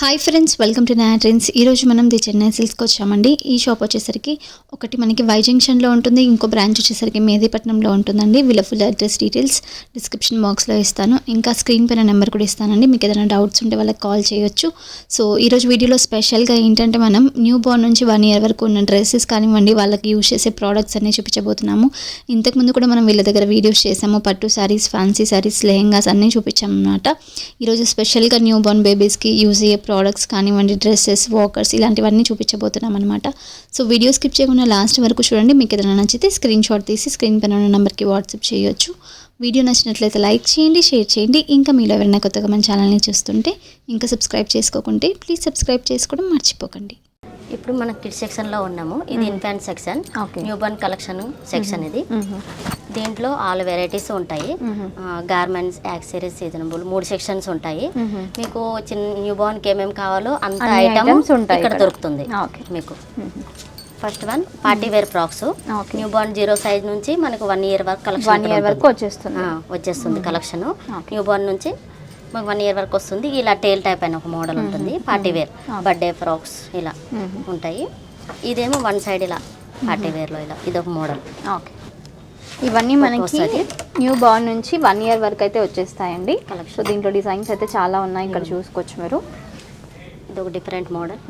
Hi friends welcome to Naya trends ఈరోజు మనం the Chennai సిల్క్స్కి వచ్చామండి. ఈ షాప్ వచ్చేసరికి ఒకటి మనకి వై జంక్షన్లో ఉంటుంది ఇంకో బ్రాంచ్ వచ్చేసరికి మేదీపట్నంలో ఉంటుందండి. వీళ్ళ ఫుల్ అడ్రస్ డీటెయిల్స్ డిస్క్రిప్షన్ బాక్స్లో ఇస్తాను. ఇంకా స్క్రీన్ పైన నెంబర్ కూడా ఇస్తానండి. మీకు ఏదైనా డౌట్స్ ఉంటే వాళ్ళకి కాల్ చేయొచ్చు. సో ఈరోజు వీడియోలో స్పెషల్గా ఏంటంటే మనం న్యూ బోర్న్ నుంచి వన్ ఇయర్ వరకు ఉన్న డ్రెస్సెస్ కానివ్వండి వాళ్ళకి యూజ్ చేసే ప్రోడక్ట్స్ అన్ని చూపించబోతున్నాము. ఇంతకుముందు కూడా మనం వీళ్ళ దగ్గర వీడియోస్ చేసాము. పట్టు శారీస్ ఫ్యాన్సీ శారీస్ లెహెంగాస్ అన్నీ చూపించామన్నమాట. ఈరోజు స్పెషల్గా న్యూ బోర్న్ బేబీస్కి యూజ్ అయ్యే ప్రోడక్ట్స్ కానివ్వండి డ్రెస్సెస్ వాకర్స్ ఇలాంటివన్నీ చూపించబోతున్నాం అనమాట సో వీడియో స్కిప్ చేయకుండా లాస్ట్ వరకు చూడండి. మీకు ఏదైనా నచ్చితే స్క్రీన్ షాట్ తీసి స్క్రీన్ పైన ఉన్న నెంబర్కి వాట్సాప్ చేయొచ్చు. వీడియో నచ్చినట్లయితే లైక్ చేయండి షేర్ చేయండి. ఇంకా మీలో ఎవరైనా కొత్తగా మన ఛానల్ని చూస్తుంటే ఇంకా సబ్స్క్రైబ్ చేసుకోకుంటే ప్లీజ్ సబ్స్క్రైబ్ చేసుకోవడం మర్చిపోకండి. ఇప్పుడు మనం కిడ్ సెక్షన్లో ఉన్నాము. ఇది infant section. Newborn collection section ఇది. దీంట్లో ఆల్ వెరైటీస్ ఉంటాయి. గార్మెంట్స్ యాక్సరీస్ సీజనబుల్ మూడు సెక్షన్స్ ఉంటాయి. మీకు చిన్న న్యూ బోర్న్కి ఏమేమి కావాలో అంత అన్ని ఐటమ్ items ఉంటాయి ఇక్కడ. దొరుకుతుంది. మీకు. First one party wear frocks. Newborn zero size నుంచి మనకు వన్ ఇయర్ వరకు వన్ కలెక్షన్ ఇయర్ వరకు వచ్చేస్తుంది. వచ్చేస్తుంది కలెక్షన్. న్యూ బోర్న్ నుంచి మాకు వన్ ఇయర్ వరకు వస్తుంది. ఇలా టేల్ టైప్ అయిన ఒక మోడల్ ఉంటుంది. పార్టీ వేర్ బర్త్డే ఫ్రాక్స్ ఇలా ఉంటాయి. ఇదేమో వన్ సైడ్ ఇలా పార్టీ వేర్లో ఇలా ఇదొక మోడల్ ఓకే. ఇవన్నీ మనకి వస్తది. న్యూ బార్న్ నుంచి వన్ ఇయర్ వరకు అయితే వచ్చేస్తాయండి. సో దీంట్లో డిజైన్స్ అయితే చాలా ఉన్నాయి. ఇక్కడ చూసుకోవచ్చు మీరు. ఇదొక డిఫరెంట్ మోడల్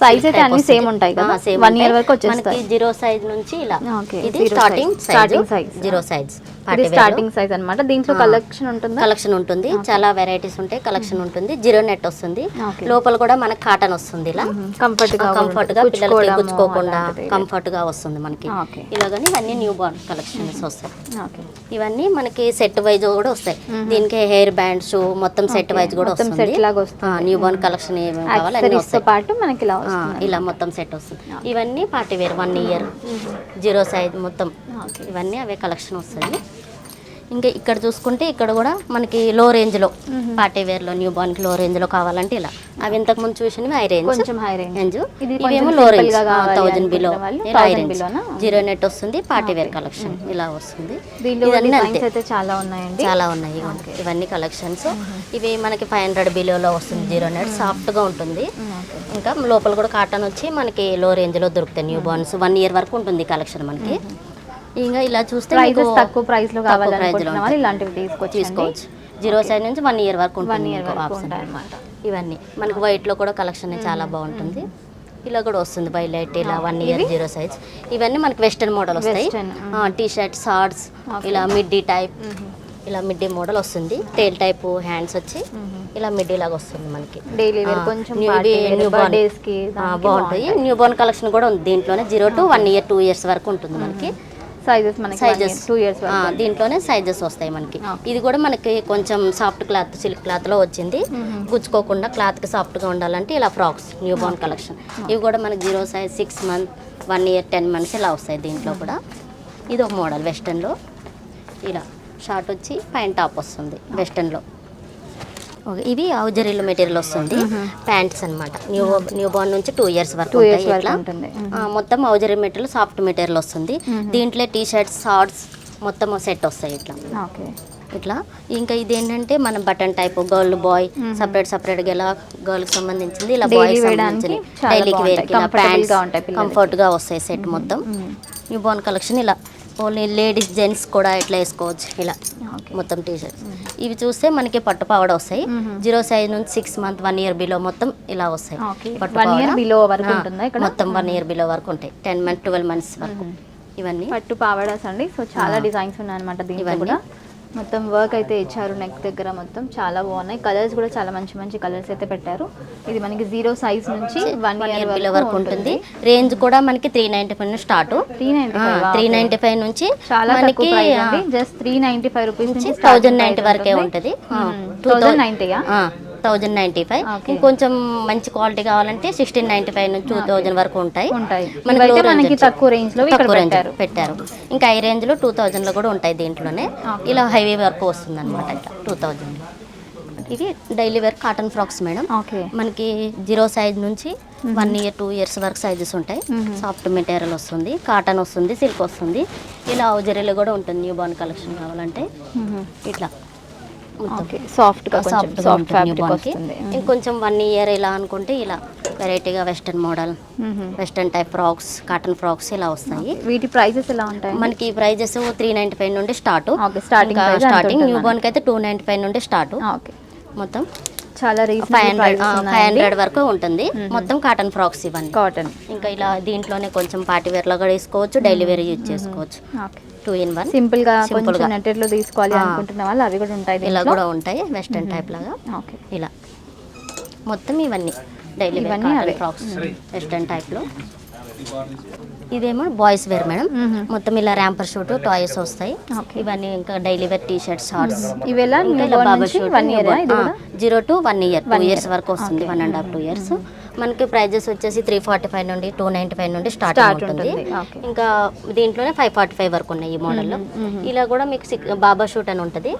Size అయితే అన్ని same ఉంటాయి కదా? One year వరకు వచ్చేస్తాయి. మనకి జీరో సైజ్ నుంచి ఇలా ఇది starting. Starting size. Zero size ఇది స్టార్టింగ్ సైజ్ అన్నమాట. దీంట్లో కలెక్షన్ ఉంటుందా? కలెక్షన్ ఉంటుంది. చాలా వెరైటీస్ ఉంటాయి. కలెక్షన్ ఉంటుంది. జీరో నెట్ వస్తుంది. లోపల కూడా మనకి కాటన్ వస్తుంది ఇలా. కంఫర్ట్గా కంఫర్ట్గా పిల్లలకి గుచ్చుకోకుండా అలాంటిది. కంఫర్ట్గా వస్తుంది మనకి. ఇలాగని ఇవన్నీ న్యూ బార్న్ కలెక్షన్స్ వస్తాయి. ఓకే. ఇవన్నీ మనకి సెట్ వైజ్ కూడా వస్తాయి. దీనికి హెయిర్ బ్యాండ్స్ మొత్తం సెట్. వైజ్ కూడా వస్తుంది. న్యూ బార్న్ కలెక్షన్ ఏమేమి కావాలి అన్ని వస్తాయి. పాటు మనకి ఇలా మొత్తం సెట్ వస్తుంది. ఇవన్నీ party wear. One year zero size మొత్తం. ఇవన్నీ అవే కలెక్షన్ వస్తుంది ఇంకా ఇక్కడ చూసుకుంటే ఇక్కడ కూడా మనకి లో రేంజ్లో పార్టీ వేర్లో న్యూ బార్న్కి లో రేంజ్లో కావాలంటే ఇలా. అవి ఇంతకు ముందు చూసినవి హై రేంజ్ కొంచెం range. రేంజ్. ఇవేమో low range thousand below high 1000 range? Zero net వస్తుంది పార్టీ వేర్ కలెక్షన్ ఇలా వస్తుంది. ఇవన్నీ అంతే. చాలా ఉన్నాయండి? చాలా ఉన్నాయి ఇవన్నీ. కలెక్షన్స్ ఇవి మనకి ఫైవ్ హండ్రెడ్ బిలోలో వస్తుంది జీరో నెట్ సాఫ్ట్గా ఉంటుంది. ఇంకా లోపల కూడా కాటన్ వచ్చి మనకి లో రేంజ్లో దొరుకుతాయి. న్యూ బార్న్స్ వన్ ఇయర్ వరకు ఉంటుంది కలెక్షన్ మనకి. ఇంకా ఇలా చూస్తే ప్రైజెస్ తక్కువ ప్రైస్లో కావాలనుకుంటున్న వాళ్ళు. ఇలాంటివి తీసుకోవచ్చు. తీసుకోవచ్చు జీరో సైజ్ నుంచి వన్ ఇయర్ వరకు వన్ ఇయర్ అన్నమాట. ఇవన్నీ. మనకి వైట్లో కూడా కలెక్షన్ చాలా బాగుంటుంది. ఇలా కూడా వస్తుంది బై లైట్ ఇలా వన్ ఇయర్ జీరో సైజ్ ఇవన్నీ మనకి వెస్టర్న్ మోడల్ వస్తాయి. టీ షర్ట్ షార్ట్స్ ఇలా మిడ్డీ టైప్ ఇలా మిడ్డీ మోడల్ వస్తుంది. టేల్ టైప్ హ్యాండ్స్ వచ్చి ఇలా మిడ్డీ లాగా వస్తుంది మనకి. డైలీ ఆ, కొంచెం ఆ, దానికి బాగుంటాయి. న్యూ బోర్న్ కలెక్షన్ కూడా ఉంది దీంట్లోనే. Zero to one year two years వరకు ఉంటుంది మనకి. సైజెస్ మనకి సైజెస్ టూ ఇయర్స్ దీంట్లోనే సైజెస్ వస్తాయి మనకి. ఇది కూడా మనకి కొంచెం సాఫ్ట్ క్లాత్ సిల్క్ క్లాత్లో వచ్చింది. గుచ్చుకోకుండా క్లాత్కి సాఫ్ట్గా ఉండాలంటే ఇలా ఫ్రాక్స్ న్యూ బోర్న్ కలెక్షన్ ఇవి కూడా మనకి zero size six month one year ten months ఇలా వస్తాయి దీంట్లో కూడా. ఇది ఒక మోడల్ వెస్టర్న్లో. ఇలా షార్ట్ వచ్చి పైన టాప్ వస్తుంది వెస్టర్న్ ఇవి ఔజరీలు మెటీరియల్ వస్తుంది. ప్యాంట్స్ అన్నమాట. న్యూ న్యూ బోర్న్ నుంచి టూ ఇయర్స్ వరకు ఇట్లా. మొత్తం ఔజరీ మెటీరియల్ సాఫ్ట్ మెటీరియల్ వస్తుంది. దీంట్లో టీ షర్ట్స్ షార్ట్స్ మొత్తం సెట్ వస్తాయి ఇట్లా. ఓకే. ఇట్లా. ఇంకా ఇది ఏంటంటే మన button type girl boy separate సపరేట్గా ఇలా గర్ల్కి సంబంధించింది ఇలా బాయ్ సంబంధించింది. డైలీకి వేర్. కంఫర్ట్గా వస్తాయి సెట్ మొత్తం. న్యూ బోర్న్ కలెక్షన్ ఇలా. ఓన్లీ లేడీస్ జెంట్స్ కూడా ఇట్లా వేసుకోవచ్చు ఇలా మొత్తం టీ షర్ట్స్ ఇవి చూస్తే మనకి పట్టు పావడ వస్తాయి. జీరో సైజ్ నుంచి six month one year below మొత్తం ఇలా వస్తాయి పట్టు మొత్తం వన్ ఇయర్ బిలో వరకు ఉంటాయి. టెన్ మంత్ ట్వెల్వ్ మంత్స్ వరకు. ఇవన్నీ. పట్టు పావడాస్ అండి. సో చాలా డిజైన్స్ ఉన్నాయన్నమాట ఇవన్నీ. కూడా. మొత్తం వర్క్ అయితే ఇచ్చారు నెక్ దగ్గర మొత్తం చాలా బాగున్నాయి. కలర్స్ కూడా చాలా మంచి మంచి కలర్స్ అయితే పెట్టారు. ఇది మనకి జీరో సైజ్ నుంచి వన్ ఇయర్ వరకు ఉంటుంది. రేంజ్ కూడా మనకి త్రీ నైన్టీ ఫైవ్ నుంచి start three ninety five three ninety five నుంచి చాలా మనకి just three ninety five rupees నుంచి థౌజండ్ నైన్టీ వరకే ఉంటుంది. థౌజండ్ నైన్టీయా థౌజండ్ నైన్టీ ఫైవ్. ఇంకొంచెం మంచి క్వాలిటీ కావాలంటే సిక్స్టీన్ నైన్టీ ఫైవ్ నుంచి టూ థౌజండ్ వరకు ఉంటాయి. మనకి తక్కువ రేంజ్లో తక్కువ పెట్టారు. ఇంకా హై రేంజ్లో టూ థౌజండ్లో కూడా ఉంటాయి దీంట్లోనే. ఇలా హైవే వరకు వస్తుంది అనమాట టూ థౌజండ్ ఇది daily wear cotton frocks madam. మనకి జీరో సైజ్ నుంచి వన్ ఇయర్ టూ ఇయర్స్ వరకు సైజెస్ ఉంటాయి. సాఫ్ట్ మెటీరియల్ వస్తుంది కాటన్ వస్తుంది సిల్క్ వస్తుంది. ఇలా ఔజరీలో కూడా ఉంటుంది న్యూ బార్న్ కలెక్షన్ కావాలంటే. ఇట్లా. ఓకే సాఫ్ట్గా కొంచెం సాఫ్ట్ సాఫ్ట్ ఫ్యాబ్రిక్ వస్తుంది. ఇంకొంచెం వన్ ఇయర్ ఇలా అనుకుంటే ఇలా వెరైటీగా western model. Western type frocks cotton frocks ఇలా వస్తాయి. వీటి ప్రైజెస్ ఎలా ఉంటాయి? మనకి ప్రైజెస్ త్రీ నైన్టీ ఫైవ్ నుండి స్టార్ట్. స్టార్టింగ్ ఉంటుంది న్యూ మనకి? బోర్న్కి అయితే టూ నైన్టీ ఫైవ్ నుండి స్టార్ట్. ఓకే. మొత్తం. చాలా ఫైవ్ రీజనబుల్ ఫైవ్ హండ్రెడ్ వరకు ఉంటుంది. మొత్తం కాటన్ ఫ్రాక్స్ ఇవన్నీ. కాటన్ ఇంకా ఇలా దీంట్లోనే కొంచెం పార్టీ వేర్లో కూడా తీసుకోవచ్చు డైలీ వేర్ యూజ్ చేసుకోవచ్చు టూ ఇన్ వన్ సింపుల్గా కొంచెం గా. నెట్టెడ్లో తీసుకోవాలి. అనుకుంటున్న వాళ్ళు అవి కూడా ఉంటాయి ఇలా. కూడా ఉంటాయి వెస్టర్న్ టైప్ లాగా. ఓకే ఇలా. మొత్తం ఇవన్నీ. డైలీ వేర్ ఇవన్నీ ఫ్రాక్స్ వెస్టర్న్ టైప్లో. ఇదేమో బాయ్స్ వేర్ మేడం. మొత్తం ఇలా ర్యాంపర్ షూట్ టాయ్స్ వస్తాయి. ఇవన్నీ ఇంకా daily wear T shirts shorts Baba suit zero to one year two years. వరకు వస్తుంది. One and half two years మనకి ప్రైజెస్ వచ్చేసి త్రీ ఫార్టీ ఫైవ్ నుండి టూ నైన్టీ ఫైవ్ నుండి స్టార్ట్ ఉంటుంది. Okay. ఇంకా దీంట్లోనే ఫైవ్ ఫార్టీ ఫైవ్ వరకు ఉన్నాయి ఈ మోడల్లో. ఇలా కూడా మీకు సిక్ బాబా షూట్ అని ఉంటుంది.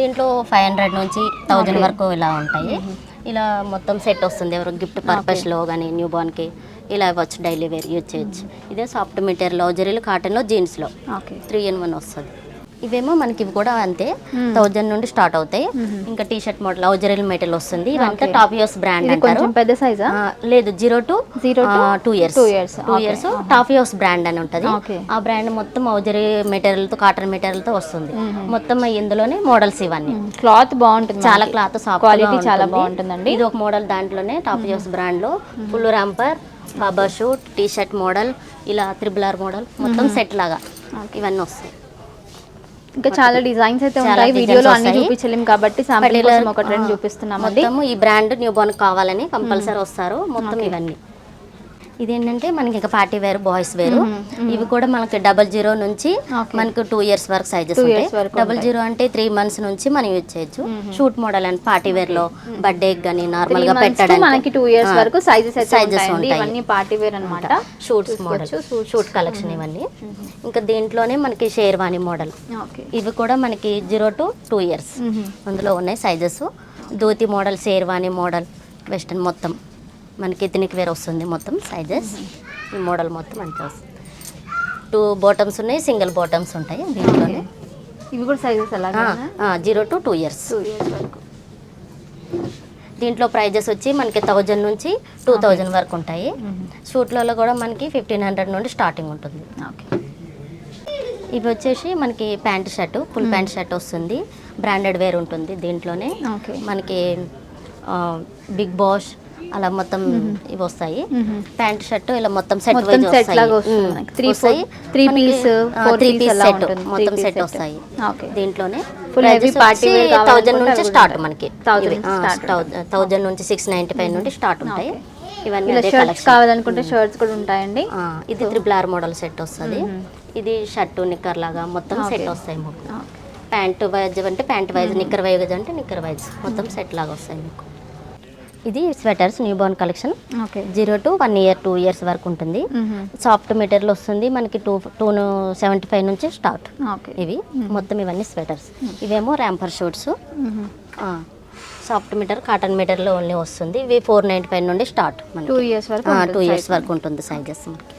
దీంట్లో ఫైవ్ హండ్రెడ్ నుంచి థౌజండ్ వరకు ఇలా ఉంటాయి. ఇలా మొత్తం సెట్ వస్తుంది. ఎవరు గిఫ్ట్ పర్పస్లో కానీ న్యూ బార్న్కి ఇలా ఇవ్వచ్చు డైలీ వేర్ యూజ్ చేయొచ్చు. ఇదే సాఫ్ట్ మెటీరియల్ జరీలు కాటన్లో జీన్స్లో ఓకే. త్రీ ఇన్ వన్ వస్తుంది. ఇవేమో మనకి ఇవి కూడా అంతే. థౌజండ్ నుండి స్టార్ట్ అవుతాయి. ఇంకా టీ షర్ట్ మోడల్ లౌజరీల్ మెటీరియల్ వస్తుంది. ఇదంతా Okay. టాప్ ఇయర్స్ బ్రాండ్ అంటారు. పెద్ద సైజా లేదు zero to to two years two years. Two. Years top years brand అని ఉంటుంది. ఆ బ్రాండ్ మొత్తం ఔజరీ మెటీరియల్తో కాటన్ మెటీరియల్తో వస్తుంది మొత్తం ఇందులోనే మోడల్స్ ఇవన్నీ. క్లాత్ బాగుంటుంది చాలా. క్లాత్ సాఫ్ట్ క్వాలిటీ చాలా బాగుంటుందండి. ఇది ఒక మోడల్ దాంట్లోనే టాప్ ఇయర్స్ బ్రాండ్లో ఫుల్ ర్యాంపర్ బాబా షూట్ టీ షర్ట్ మోడల్ ఇలా త్రిబుల్ ఆర్ మోడల్. మొత్తం సెట్ లాగా ఇవన్నీ వస్తాయి. ఇంకా చాలా డిజైన్స్ అయితే ఉంటాయి. వీడియోలో అన్ని వస్తాయి. చూపించలేం కాబట్టి శాంపిల్ కోసం ఒక ట్రెండ్ ఆ, చూపిస్తున్నామండి. మొత్తం ఈ బ్రాండ్ న్యూ బోర్న్ కావాలని కంపల్సరీ వస్తారు. మొత్తం ఇవన్నీ. ఇదేంటంటే మనకి ఇంకా పార్టీ వేర్ బాయ్స్ వేరు. ఇవి కూడా మనకి డబల్ జీరో నుంచి. మనకు టూ ఇయర్స్ వరకు సైజెస్ ఉంటాయి. డబల్. జీరో అంటే త్రీ మంత్స్ నుంచి మనం యూజ్ చేయొచ్చు. షూట్ మోడల్ అని పార్టీ వేర్లో బర్త్డే కానీ నార్మల్గా పెట్టడానికి మనకి టూ ఇయర్స్ వరకు సైజెస్ ఉంటాయండి. ఉంటాయి. ఇవన్నీ పార్టీ వేర్ అన్నమాట. షూట్స్ మోడల్ షూట్ కలెక్షన్ ఇవన్నీ. ఇంకా దీంట్లోనే మనకి షేర్వాణి మోడల్ ఇవి కూడా మనకి జీరో టు టూ ఇయర్స్ అందులో ఉన్నాయి sizes dhoti model sherwani model western మొత్తం. మనకి ఎథనిక్ వేర్ వస్తుంది మొత్తం సైజెస్ ఈ మోడల్ మొత్తం అంతే వస్తుంది. టూ బాటమ్స్ ఉన్నాయి సింగిల్ బాటమ్స్ ఉంటాయి దీంట్లోనే. ఇవి కూడా సైజెస్ అలాగే జీరో టు టూ ఇయర్స్ దీంట్లో ప్రైజెస్ వచ్చి మనకి థౌజండ్ నుంచి టూ థౌజండ్ వరకు ఉంటాయి. షూట్లలో కూడా మనకి ఫిఫ్టీన్ హండ్రెడ్ నుండి స్టార్టింగ్ ఉంటుంది. ఓకే ఇవి వచ్చేసి మనకి pant shirt full pant shirt వస్తుంది. బ్రాండెడ్ వేర్ ఉంటుంది దీంట్లోనే. మనకి బిగ్ బాష్ అలా మొత్తం ఇవి వస్తాయి. ప్యాంట్ షర్ట్ ఇలా మొత్తం సెట్ మొత్తం wise piece, four three piece set. మొత్తం సెట్. వస్తాయి. దీంట్లోనే థౌజండ్ నుంచి స్టార్ట్. మనకి. 1000 నుంచి start థౌజండ్ నుంచి సిక్స్ నైన్టీ ఫైవ్ నుండి స్టార్ట్ ఉంటాయి. ఇవన్నీ షర్ట్స్ కావాలనుకుంటే షర్ట్స్ కూడా ఉంటాయండి. ఇది త్రిపుల్ ఆర్ మోడల్ సెట్ వస్తుంది. ఇది షర్టు నిక్కర్ లాగా మొత్తం సెట్ వస్తాయి మీకు ప్యాంట్ వైజ్ అంటే ప్యాంట్ వైజ్ నిక్కర్ వైజ్ అంటే నిక్కర్ వైజ్ మొత్తం సెట్ లాగా వస్తాయి మీకు. ఇది sweaters new born collection. Zero to one year two years వరకు ఉంటుంది. సాఫ్ట్ మెటీరియల్ వస్తుంది. మనకి టూ టూ సెవెంటీ ఫైవ్ నుంచి స్టార్ట్ ఓకే. ఇవి. మొత్తం ఇవన్నీ స్వెటర్స్. ఇవేమో romper suits. Soft meter cotton మీటర్లో only వస్తుంది. ఇవి ఫోర్ నైంటీ ఫైవ్ నుండి స్టార్ట్ టూ ఇయర్స్ వరకు టూ ఉంటుంది ఇయర్స్. వరకు ఉంటుంది సైజెస్ మనకి.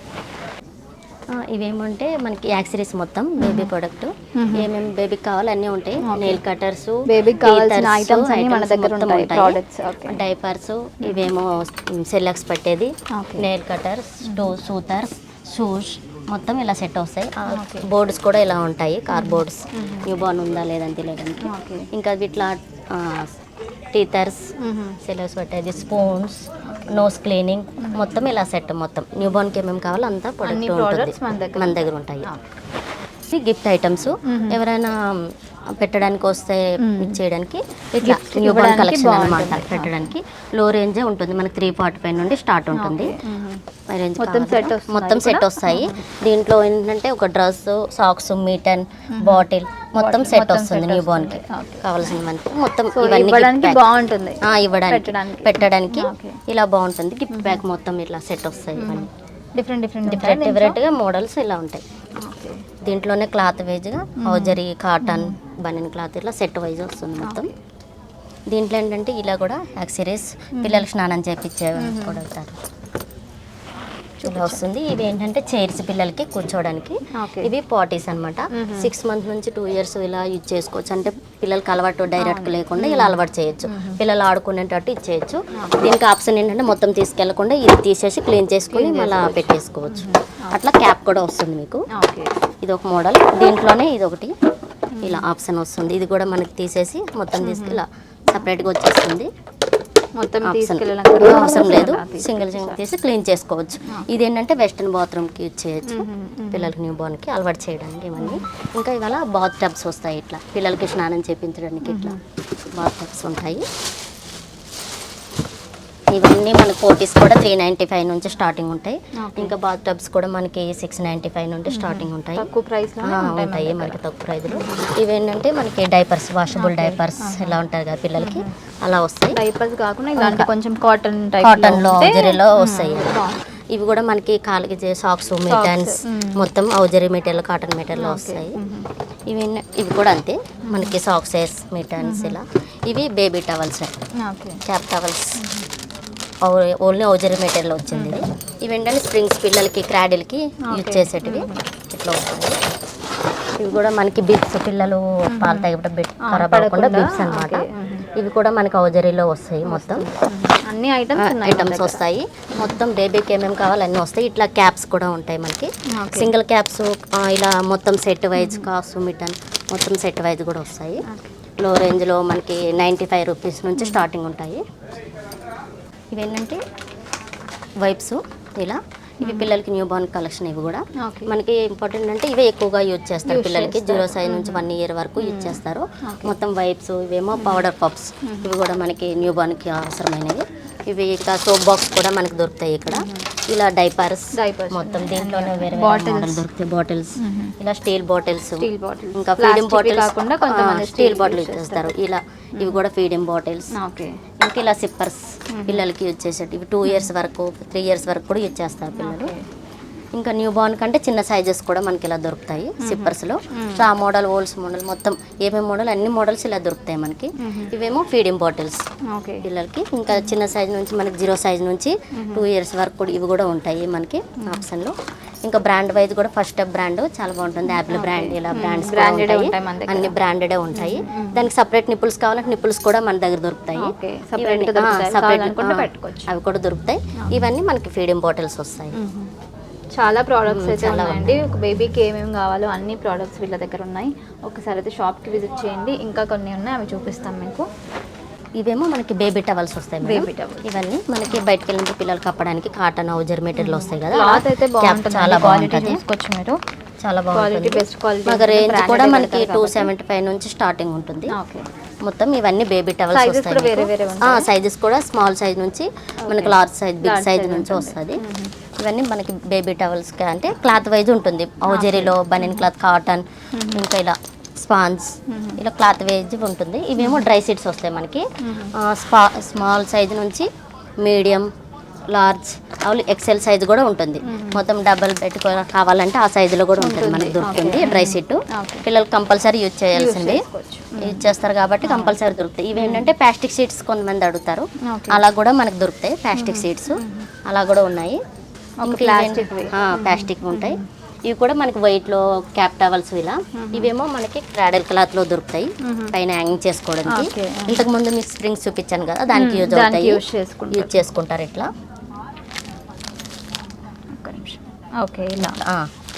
ఇవేమంటే మనకి యాక్సరీస్ మొత్తం బేబీ ప్రొడక్ట్. ఏమేమి బేబీకి కావాలి అన్నీ ఉంటాయి. నెయిల్ కటర్స్ Baby కి కావాల్సిన items అన్నీ మన దగ్గర ఉంటాయి, okay. డైపర్స్ ఇవేమో సెల్లక్స్ పెట్టేది. Nail cutters two soothers shoes మొత్తం ఇలా సెట్ వస్తాయి. బోర్డ్స్ కూడా ఇలా ఉంటాయి కార్ బోర్డ్స్ న్యూ బార్న్ ఉందా లేదని తెలియడానికి. ఇంకా వీటిలో టీతర్స్ సెలవుస్ పెట్టేది స్పూన్స్ నోస్ క్లీనింగ్ మొత్తం ఇలా సెట్ మొత్తం. న్యూ బోర్న్కి ఏమేమి కావాలో అంతా ప్రొడక్ట్ ఉంటుంది. మన దగ్గర ఉంటాయి. గిఫ్ట్ ఐటమ్స్ ఎవరైనా పెట్టడానికి వస్తే ఇచ్చేయడానికి ఇట్లా న్యూ బోర్న్ కలెక్షన్ అనమాట. పెట్టడానికి లో రేంజే ఉంటుంది. మనకి త్రీ ఫార్టీ ఫైవ్ నుండి స్టార్ట్ ఉంటుంది. రేంజ్ మొత్తం సెట్? వస్తాయి దీంట్లో ఏంటంటే ఒక డ్రెస్ సాక్స్ మీటన్ బాటిల్ మొత్తం సెట్ వస్తుంది న్యూ బోర్న్కి. Okay. కావాల్సినవన్నీ మొత్తం ఇవన్నీ. బాగుంటుంది. ఇవ్వడానికి. పెట్టడానికి. ఇలా బాగుంటుంది. గిఫ్ట్ బ్యాగ్ మొత్తం ఇట్లా సెట్ వస్తాయి ఇవన్నీ. డిఫరెంట్ డిఫరెంట్ డిఫరెంట్ డిఫరెంట్గా మోడల్స్ ఇలా ఉంటాయి. దీంట్లోనే క్లాత్ వైజ్గా హౌజరీ కాటన్ బనియన్ క్లాత్ ఇట్లా సెట్ వైజ్ వస్తుంది మొత్తం. దీంట్లో ఏంటంటే ఇలా కూడా యాక్సరీస్ పిల్లలకు స్నానం చేపించే కూడా ఉంటారు. ఇలా వస్తుంది. ఇవి ఏంటంటే చైర్స్ పిల్లలకి కూర్చోవడానికి. ఇవి పాటీస్ అన్నమాట. సిక్స్ మంత్ నుంచి టూ ఇయర్స్ ఇలా యూజ్ చేసుకోవచ్చు. అంటే పిల్లలకి అలవాటు డైరెక్ట్ లేకుండా ఇలా అలవాటు చేయొచ్చు. పిల్లలు ఆడుకునేటట్టు ఇచ్చేయచ్చు. దీనికి ఆప్షన్ ఏంటంటే మొత్తం తీసుకెళ్ళకుండా ఇది తీసేసి క్లీన్ చేసుకుని మళ్ళీ పెట్టేసుకోవచ్చు. అట్లా క్యాప్ కూడా వస్తుంది మీకు. ఇది ఒక మోడల్. దీంట్లోనే ఇది ఒకటి. ఇలా ఆప్షన్ వస్తుంది. ఇది కూడా మనకి తీసేసి మొత్తం తీసుకు ఇలా సపరేట్గా వచ్చేస్తుంది. మొత్తం అవసరం లేదు. సింగిల్ సింగిల్ తీసి క్లీన్ చేసుకోవచ్చు. ఇది ఏంటంటే వెస్ట్రన్ బాత్రూమ్కి యూజ్ చేయొచ్చు. పిల్లలకి న్యూ బోర్న్కి అలవాటు చేయడానికి ఇవన్నీ. ఇంకా ఇవాళ బాత్ టబ్స్ వస్తాయి ఇట్లా. పిల్లలకి స్నానం చేపించడానికి ఇట్లా బాత్ టబ్స్ ఉంటాయి. ఇవన్నీ మన కోటీస్ కూడా త్రీ నైంటీ ఫైవ్ నుంచి స్టార్టింగ్ ఉంటాయి. ఇంకా బాత్ టబ్స్ కూడా మనకి సిక్స్ నైంటీ ఫైవ్ నుండి స్టార్టింగ్ ఉంటాయి. తక్కువ ప్రైస్ ఉంటాయి మనకి తక్కువ ప్రైజ్లు ఇవేంటంటే మనకి డైపర్స్ వాషబుల్ డైపర్స్ ఇలా ఉంటాయి కదా పిల్లలకి. అలా వస్తాయి. డైపర్స్ కాకుండా ఇలాంటి కొంచెం కాటన్ టైప్ కాటన్లో జరీలో వస్తాయి. ఇవి కూడా మనకి కాలికి సాక్స్ మిటన్స్ మొత్తం ఔజరీ మెటీరియల్ కాటన్ మెటీరియల్ వస్తాయి. ఇవి ఇవి కూడా అంతే. మనకి సాక్సెస్ మిటన్స్ ఇలా. ఇవి baby towels cap towels only hosiery material వచ్చింది ఇది. ఇవి ఏంటంటే స్ప్రింగ్స్ పిల్లలకి క్రాడిల్కి యూజ్ చేసేటివి ఇట్లా వస్తాయి ఇవి కూడా మనకి బిబ్స్ పిల్లలు పాలు బిట్ ఖరాబ్ అవ్వకుండా బిబ్స్ అన్నమాట. ఇవి కూడా మనకి ఔజరీలో వస్తాయి మొత్తం. అన్ని ఐటమ్స్ ఐటమ్స్ వస్తాయి. మొత్తం బేబీకి ఏమేమి కావాలి అన్నీ వస్తాయి. ఇట్లా క్యాప్స్ కూడా ఉంటాయి మనకి. సింగిల్ క్యాప్స్ ఇలా మొత్తం సెట్ వైజ్ కాసు మిటన్ మొత్తం సెట్ వైజ్ కూడా వస్తాయి. లో రేంజ్లో మనకి నైంటీ ఫైవ్ రూపీస్ నుంచి స్టార్టింగ్ ఉంటాయి. ఇవేంటంటే వైప్స్ ఇలా. ఇవి పిల్లలకి న్యూ బార్న్ కలెక్షన్ ఇవి కూడా. మనకి ఇంపార్టెంట్ అంటే ఇవే ఎక్కువగా యూజ్ చేస్తారు పిల్లలకి. జీరో సైజ్ నుంచి వన్ ఇయర్ వరకు యూజ్ చేస్తారు. మొత్తం వైప్స్ ఇవేమో పౌడర్ పప్స్. ఇవి కూడా మనకి న్యూ బార్న్కి అవసరమైనవి. ఇవి ఇంకా సోప్ బాక్స్ కూడా మనకి దొరుకుతాయి ఇక్కడ. ఇలా డైపర్స్. మొత్తం దీంట్లోనే వేరే. మోడల్ దొరుకుతాయి బాటిల్స్ ఇలా స్టీల్ బాటిల్స్ ఇంకా ఫీడింగ్ బాటిల్స్ కాకుండా కొంతమంది స్టీల్ బాటిల్ use యూజ్ చేస్తారు. ఇలా ఇవి కూడా ఫీడింగ్ బాటిల్స్ ఇంకా ఇలా సిప్పర్స్ పిల్లలకి యూజ్ చేసేటి ఇవి టూ ఇయర్స్ వరకు త్రీ ఇయర్స్ వరకు కూడా యూజ్ చేస్తారు పిల్లలు. ఇంకా న్యూ బార్న్ కంటే చిన్న సైజెస్ కూడా మనకి ఇలా దొరుకుతాయి సిప్పర్స్లో సో ఆ మోడల్ ఓల్స్ మోడల్ మొత్తం ఏమేమి మోడల్ అన్ని మోడల్స్ ఇలా దొరుకుతాయి మనకి. ఇవేమో ఫీడింగ్ బాటిల్స్ పిల్లలకి ఇంకా చిన్న సైజ్ నుంచి మనకి జీరో సైజ్ నుంచి టూ ఇయర్స్ వరకు కూడా ఇవి కూడా ఉంటాయి మనకి ఆప్షన్లో ఇంకా బ్రాండ్ వైజ్ కూడా ఫస్ట్ స్టెప్ బ్రాండ్ చాలా బాగుంటుంది. యాపిల్ బ్రాండ్ ఇలా బ్రాండ్స్ ఉంటాయి. అన్ని బ్రాండెడే ఉంటాయి. దానికి సపరేట్ నిప్పుల్స్ కావాలంటే నిప్పుల్స్ కూడా మన దగ్గర దొరుకుతాయి. సపరేట్ అవి కూడా దొరుకుతాయి. ఇవన్నీ మనకి ఫీడింగ్ బాటిల్స్ వస్తాయి. చాలా ప్రోడక్ట్స్ అయితే ఉన్నాయండి. ఒక బేబీకి ఏమేమి కావాలో అన్ని ప్రోడక్ట్స్ వీళ్ళ దగ్గర ఉన్నాయి. ఒకసారి అయితే షాప్కి విజిట్ చేయండి. ఇంకా కొన్ని ఉన్నాయి అవి చూపిస్తాం మీకు. ఇవేమో మనకి బేబీ టవల్స్ వస్తాయి. Baby towels. ఇవన్నీ మనకి బయటకు వెళ్ళినప్పుడు పిల్లలు కప్పడానికి కాటన్ ఔజర్ మెటీరియల్ వస్తాయి కదా. అయితే బాగుంటుంది. చాలా క్వాలిటీ బాగుంటుంది. మీరు. చాలా బాగుంటుంది. బెస్ట్ క్వాలిటీ రేంజ్ కూడా మనకి టూ సెవెంటీ ఫైవ్ నుంచి స్టార్టింగ్ ఉంటుంది. ఓకే మొత్తం ఇవన్నీ బేబీ టవల్స్ వస్తాయి? సైజెస్ కూడా స్మాల్ సైజ్ నుంచి మనకి లార్జ్ సైజ్ బిగ్ సైజ్ నుంచి వస్తుంది. ఇవన్నీ మనకి బేబీ టవల్స్ అంటే క్లాత్ వైజ్ ఉంటుంది. ఔజరీలో బనియన్ క్లాత్ కాటన్ ఇంకా ఇలా స్పాన్స్ ఇలా క్లాత్ వైజ్ ఉంటుంది. ఇవేమో డ్రై సీట్స్ వస్తాయి మనకి. ఆ, స్పా స్మాల్ సైజ్ నుంచి మీడియం లార్జ్ అవి ఎక్సెల్ సైజ్ కూడా ఉంటుంది. మొత్తం డబల్ పెట్టుకో కావాలంటే ఆ సైజులో కూడా ఉంటుంది మనకి దొరుకుతుంది డ్రై సీట్. పిల్లలు కంపల్సరీ యూజ్ చేయాల్సింది. యూజ్ చేస్తారు కాబట్టి కంపల్సరీ దొరుకుతాయి. ఇవి ఏంటంటే ప్లాస్టిక్ షీట్స్ కొంతమంది అడుగుతారు. అలా కూడా మనకు దొరుకుతాయి ప్లాస్టిక్ షీట్స్ అలా కూడా ఉన్నాయి. ఆ, ప్లాస్టిక్ ఉంటాయి. ఇవి కూడా మనకి వైట్లో క్యాప్ టవల్స్ ఇలా. ఇవేమో మనకి క్రాడల్ క్లాత్లో దొరుకుతాయి. పైన హ్యాంగింగ్ చేసుకోవడానికి. ఇంతకు ముందు మీకు స్ప్రింగ్స్ చూపించాను కదా దానికి యూజ్ అవుతాయి. యూజ్ చేసుకుంటారు. ఇట్లా. ఓకే ఇలా.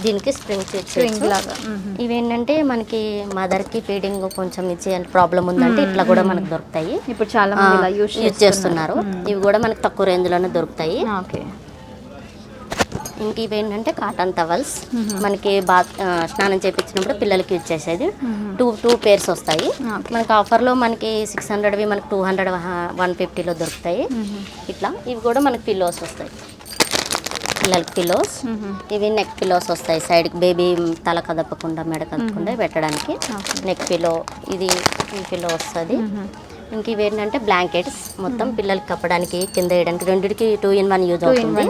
దీనికి స్ప్రింగ్స్ స్ప్రింగ్ లాగా. ఇవేంటంటే మనకి మదర్కి ఫీడింగ్ కొంచెం ఇచ్చే ప్రాబ్లం ఉందంటే ఇట్లా కూడా మనకు దొరుకుతాయి. ఇప్పుడు చాలా యూజ్ చేస్తున్నారు. ఇవి కూడా మనకి తక్కువ రేంజ్లోనే దొరుకుతాయి. ఓకే. ఇంక ఇవేంటంటే కాటన్ టవల్స్. మనకి బాత్ స్నానం చేయించినప్పుడు పిల్లలకి యూజ్ చేసేది టూ టూ పేర్స్ వస్తాయి. మనకి ఆఫర్లో మనకి సిక్స్ హండ్రెడ్వి మనకి టూ హండ్రెడ్ వన్ ఫిఫ్టీలో దొరుకుతాయి. ఇట్లా ఇవి కూడా మనకి పిల్లోస్ వస్తాయి. పిల్లలకి పిల్లోస్ ఇవి నెక్ పిల్లోస్ వస్తాయి. సైడ్కి బేబీ తల కదపకుండా మెడ కదపకుండా పెట్టడానికి. నెక్ పిల్లో ఇది ఈ పిల్లో వస్తుంది. ఇంక ఇవేంటంటే బ్లాంకెట్స్ మొత్తం పిల్లలకి కప్పడానికి కింద వేయడానికి రెండిటికి టూ ఇన్ వన్ యూజ్ అవుతుంది.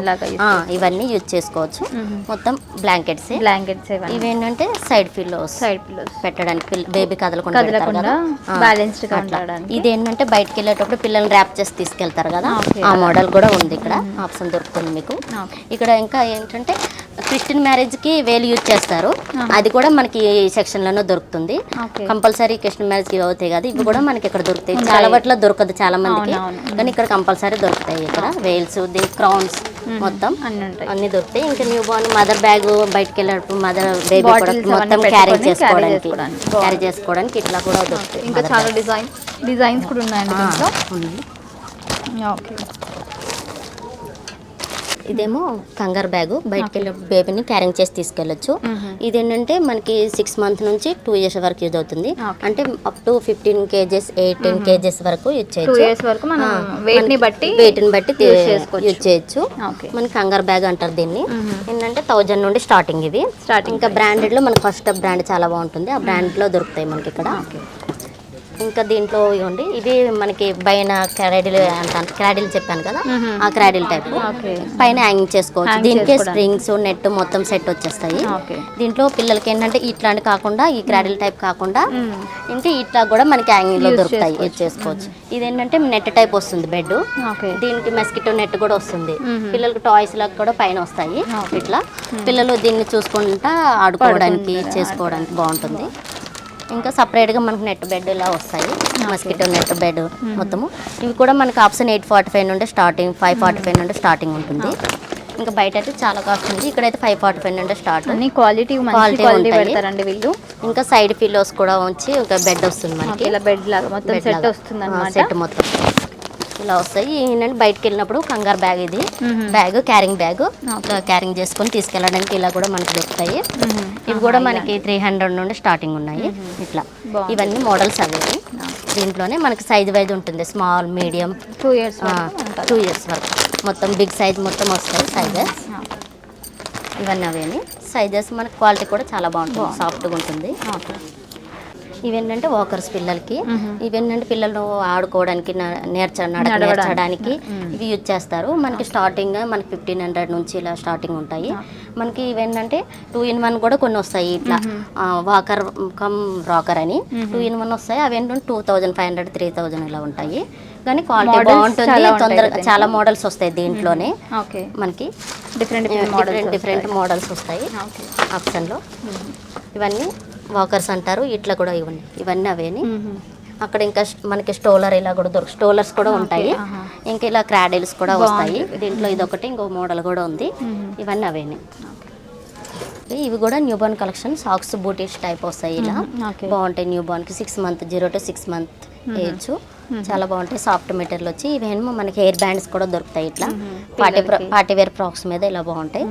ఇవన్నీ యూజ్ చేసుకోవచ్చు. మొత్తం బ్లాంకెట్స్ బ్లాంకెట్స్ ఇవన్నీ. ఇవేంటంటే సైడ్ ఫిల్లోస్ సైడ్ పిల్లోస్ పెట్టడానికి బేబీ కదలకుండా బ్యాలెన్స్డ్. ఉండడానికి. ఇదేంటంటే బయటకు వెళ్ళేటప్పుడు పిల్లల్ని ర్యాప్ చేసి తీసుకెళ్తారు కదా. ఆ మోడల్ కూడా ఉంది ఇక్కడ. ఆప్షన్ దొరుకుతుంది మీకు. ఇక్కడ ఇంకా ఏంటంటే క్రిస్టియన్ మ్యారేజ్కి వేలు యూజ్ చేస్తారు. అది కూడా మనకి సెక్షన్లోనే దొరుకుతుంది. కంపల్సరీ క్రిస్టియన్ మ్యారేజ్కి అవుతాయి కదా ఇవి కూడా మనకి ఇక్కడ దొరుకుతాయి. చాలా వాటిలో దొరకదు చాలా మందికి. కానీ ఇక్కడ కంపల్సరీ దొరుకుతాయి ఇక్కడ. వేల్స్ ది క్రౌన్స్ మొత్తం అన్నీ దొరుకుతాయి. ఇంకా న్యూ బార్న్ మదర్ బ్యాగ్ బయటకి వెళ్ళేటప్పుడు మదర్ బేబీ మొత్తం క్యారీ చేసుకోవడానికి. క్యారీ చేసుకోవడానికి ఇట్లా కూడా దొరుకుతాయి ఇంకా చాలా డిజైన్ డిజైన్స్ కూడా ఉన్నాయండి. ఓకే. ఇదేమో కంగారు బ్యాగ్. బయటకు వెళ్ళే బేబీని క్యారింగ్ చేసి తీసుకెళ్ళొచ్చు. ఇదేంటంటే మనకి సిక్స్ మంత్ నుంచి టూ ఇయర్స్ వరకు యూజ్ అవుతుంది. అంటే up to fifteen kgs eighteen kgs వరకు యూజ్ చేయొచ్చు. వరకు మనం వెయిట్ని బట్టి వెయిట్ని బట్టి use చేసుకోవచ్చు. యూజ్ చేయొచ్చు. మనకి కంగారు బ్యాగ్ అంటారు దీన్ని. ఏంటంటే థౌజండ్ నుండి స్టార్టింగ్ Starting ఇంకా బ్రాండెడ్లో మనకి ఫస్ట్ బ్రాండ్ చాలా బాగుంటుంది. ఆ బ్రాండ్లో దొరుకుతాయి మనకి ఇక్కడ. ఇంకా దీంట్లో ఇవ్వండి. ఇది మనకి పైన క్రాడిల్ అంటాను. క్రాడిల్ చెప్పాను కదా? ఆ క్రాడిల్ టైప్ పైన హ్యాంగింగ్ చేసుకోవచ్చు. దీనికి. స్ప్రింగ్స్ నెట్ మొత్తం సెట్ వచ్చేస్తాయి. దీంట్లో పిల్లలకి ఏంటంటే ఇట్లాంటి కాకుండా ఈ క్రాడిల్ టైప్ కాకుండా ఇంకా ఇట్లా కూడా మనకి హ్యాంగింగ్లో దొరుకుతాయి. యూజ్ చేసుకోవచ్చు. ఇదేంటంటే నెట్ టైప్ వస్తుంది బెడ్ దీనికి మెస్కిటో నెట్ కూడా వస్తుంది. పిల్లలకి టాయ్స్ లాగా కూడా పైన వస్తాయి. ఇట్లా పిల్లలు దీన్ని చూసుకుంటా ఆడుకోవడానికి చేసుకోవడానికి బాగుంటుంది. ఇంకా సపరేట్గా మనకి నెట్ బెడ్ ఇలా వస్తాయి. మస్కిటో నెట్ బెడ్ మొత్తము. ఇవి కూడా మనకి ఆప్షన్ ఎయిట్ ఫార్టీ ఫైవ్ నుండి స్టార్టింగ్ ఫైవ్ ఫార్టీ ఫైవ్ నుండి స్టార్టింగ్ ఉంటుంది. ఇంకా బయట అయితే చాలా కాస్ట్ ఉంది. ఇక్కడైతే ఫైవ్ ఫార్టీ ఫైవ్ నుండి స్టార్ట్. అన్ని క్వాలిటీ క్వాలిటీ. పెడతారండి వీళ్ళు. ఇంకా సైడ్ పిల్లోస్ కూడా ఉంచి ఒక బెడ్ వస్తుంది మనకి. ఇలా బెడ్ లాగా మొత్తం సెట్ వస్తుంది సెట్ మొత్తం. ఇలా వస్తాయి. ఏంటంటే బయటకు వెళ్ళినప్పుడు కంగారు బ్యాగ్ ఇది. బ్యాగ్ క్యారింగ్ బ్యాగ్ క్యారింగ్ చేసుకొని తీసుకెళ్ళడానికి ఇలా కూడా మనకి దొరుకుతాయి. ఇవి కూడా మనకి త్రీ హండ్రెడ్ నుండి స్టార్టింగ్ ఉన్నాయి. ఇట్లా. ఇవన్నీ మోడల్స్ అవి. దీంట్లోనే మనకి సైజ్ వైజ్ ఉంటుంది. Small medium two years two years వరకు. మొత్తం బిగ్ సైజ్ మొత్తం వస్తాయి సైజెస్ ఇవన్నీ అవేని. సైజెస్ మనకి క్వాలిటీ కూడా చాలా బాగుంటుంది. సాఫ్ట్గా ఉంటుంది. ఇవేంటంటే వాకర్స్ పిల్లలకి. ఇవేంటంటే పిల్లలు ఆడుకోవడానికి న- నేర్చ నడక నేర్చడానికి ఇవి యూజ్ చేస్తారు. మనకి స్టార్టింగ్ మనకి ఫిఫ్టీన్ హండ్రెడ్ నుంచి ఇలా స్టార్టింగ్ ఉంటాయి. మనకి ఇవేంటంటే టూ ఇన్ వన్ కూడా కొన్ని వస్తాయి ఇట్లా. వాకర్ కమ్ రాకర్ అని. టూ ఇన్ వన్ వస్తాయి. అవి ఏంటంటే two thousand five hundred three thousand ఇలా ఉంటాయి. కానీ క్వాలిటీ బాగుంటుంది. తొందరగా చాలా మోడల్స్ వస్తాయి దీంట్లోనే. ఓకే. మనకి different different different models different models వస్తాయి. ఆప్షన్లో ఇవన్నీ వాకర్స్ అంటారు ఇట్లా కూడా ఇవన్నీ ఇవన్నీ అవేని. అక్కడ ఇంకా మనకి స్టోలర్ ఇలా కూడా దొరుకు స్టోలర్స్ కూడా ఉంటాయి. ఇంకా ఇలా క్రాడిల్స్ కూడా వస్తాయి. దీంట్లో ఇదొకటి ఇంకో మోడల్ కూడా ఉంది. ఇవన్నీ అవేని. ఇవి కూడా new born collection socks booties type వస్తాయి ఇలా. బాగుంటాయి new బార్న్కి. Six month zero to six month age. చాలా బాగుంటాయి సాఫ్ట్ మెటీరియల్ వచ్చి. ఇవేమో మనకి హెయిర్ బ్యాండ్స్ కూడా దొరుకుతాయి ఇట్లా. పార్టీ. పార్టీ వేర్ ఫ్రాక్స్ మీద ఇలా బాగుంటాయి.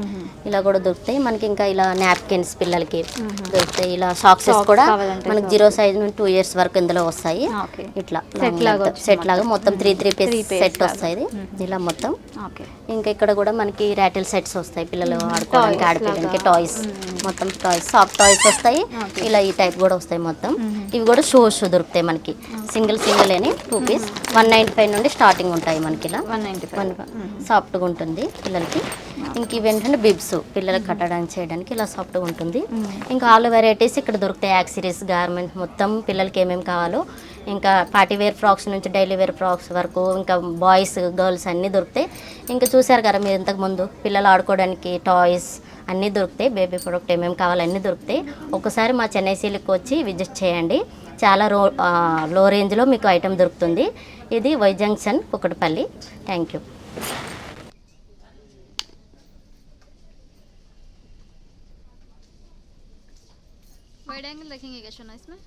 ఇలా కూడా దొరుకుతాయి. మనకి ఇంకా ఇలా నాప్కిన్స్ పిల్లలకి దొరుకుతాయి. ఇలా సాక్సెస్ Socks కూడా మనకి జీరో సైజ్ నుండి టూ ఇయర్స్ వరకు ఇందులో వస్తాయి. ఓకే ఇట్లా సెట్ లాగా మొత్తం. Three three piece set. వస్తాయి. ఇలా మొత్తం. ఇంకా ఇక్కడ కూడా మనకి ర్యాటిల్ సెట్స్ వస్తాయి పిల్లలు ఆడుకోవడానికి లాగా. టాయ్స్ మొత్తం టాయ్స్ సాఫ్ట్ టాయ్స్ వస్తాయి. ఇలా ఈ టైప్ కూడా వస్తాయి మొత్తం. ఇవి కూడా షూస్ దొరుకుతాయి మనకి. సింగిల్ సింగిల్ అని. Two piece. One ninety five నుండి స్టార్టింగ్ ఉంటాయి మనకి ఇలా. వన్ నైంటీ ఫైవ్ సాఫ్ట్గా ఉంటుంది పిల్లలకి. ఇంక ఇవేంటంటే బిబ్స్ పిల్లలకి కట్టడానికి చేయడానికి ఇలా సాఫ్ట్గా ఉంటుంది. ఇంకా ఆల్ వెరైటీస్ ఇక్కడ దొరుకుతాయి. యాక్సిరీస్ గార్మెంట్స్ మొత్తం పిల్లలకి ఏమేమి కావాలో. ఇంకా పార్టీ వేర్ ఫ్రాక్స్ నుంచి డైలీ వేర్ ఫ్రాక్స్ వరకు ఇంకా బాయ్స్ గర్ల్స్ అన్నీ దొరుకుతాయి. ఇంకా చూసారు కదా మీరు ఇంతకుముందు పిల్లలు ఆడుకోవడానికి టాయ్స్ అన్నీ దొరుకుతాయి. బేబీ ప్రొడక్ట్ ఏమేమి కావాలో అన్నీ దొరుకుతాయి. ఒకసారి మా చెన్నై సిల్క్ వచ్చి విజిట్ చేయండి. చాలా రో ఆ, లో రేంజ్లో మీకు ఐటెం దొరుకుతుంది ఇది Y junction Kukatpally thank you wide angle रखेंगे क्या शोना इसमें